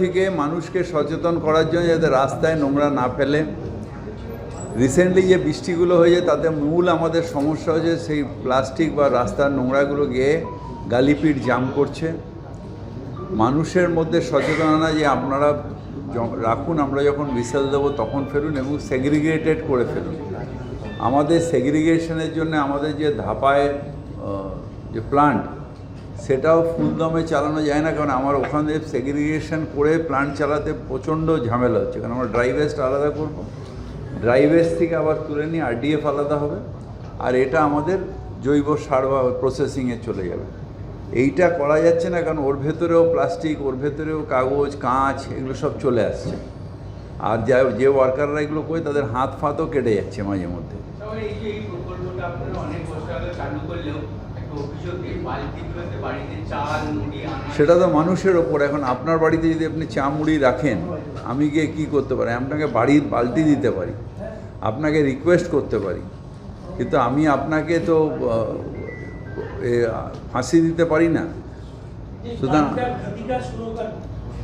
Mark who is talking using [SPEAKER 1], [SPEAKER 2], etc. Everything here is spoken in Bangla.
[SPEAKER 1] থেকে মানুষকে সচেতন করার জন্য যাতে রাস্তায় নোংরা না ফেলে। রিসেন্টলি যে বৃষ্টিগুলো হয়েছে, তাতে মূল আমাদের সমস্যা হচ্ছে সেই প্লাস্টিক বা রাস্তার নোংরাগুলো গিয়ে গালিপিট জাম করছে। মানুষের মধ্যে সচেতনতা যে আপনারা রাখুন, আমরা যখন বিসেল দেবো তখন ফেলুন এবং সেগ্রিগেটেড করে ফেলুন। আমাদের সেগ্রিগেশনের জন্য আমাদের যে ধাপায় যে প্লান্ট সেটাও ফুলদমে চালানো যায় না, কারণ আমার ওখানে সেগ্রিগেশন করে প্লান্ট চালাতে প্রচণ্ড ঝামেলা হচ্ছে। কারণ আমরা ড্রাই ওয়েস্ট আলাদা করব। ড্রাই ওয়েস্ট থেকে আবার তুলে নিয়ে আরডিএফ আলাদা হবে। আর এটা আমাদের জৈব সার বা প্রসেসিংয়ে চলে যাবে। এইটা করা যাচ্ছে না, কারণ ওর ভেতরেও প্লাস্টিক ওর ভেতরেও কাগজ, কাঁচ, এগুলো সব চলে আসছে। আর যা, যে ওয়ার্কাররা এগুলো করে তাদের হাত ফাতও কেটে যাচ্ছে মাঝে মধ্যে। সেটা তো মানুষের ওপর। এখন আপনার বাড়িতে যদি আপনি চা মুড়ি রাখেন আমি গিয়ে কী করতে পারি? আপনাকে বাড়ির বালতি দিতে পারি। আপনাকে রিকোয়েস্ট করতে পারি। কিন্তু আমি আপনাকে তো এ, ফাঁসি দিতে পারি না। সুতরাং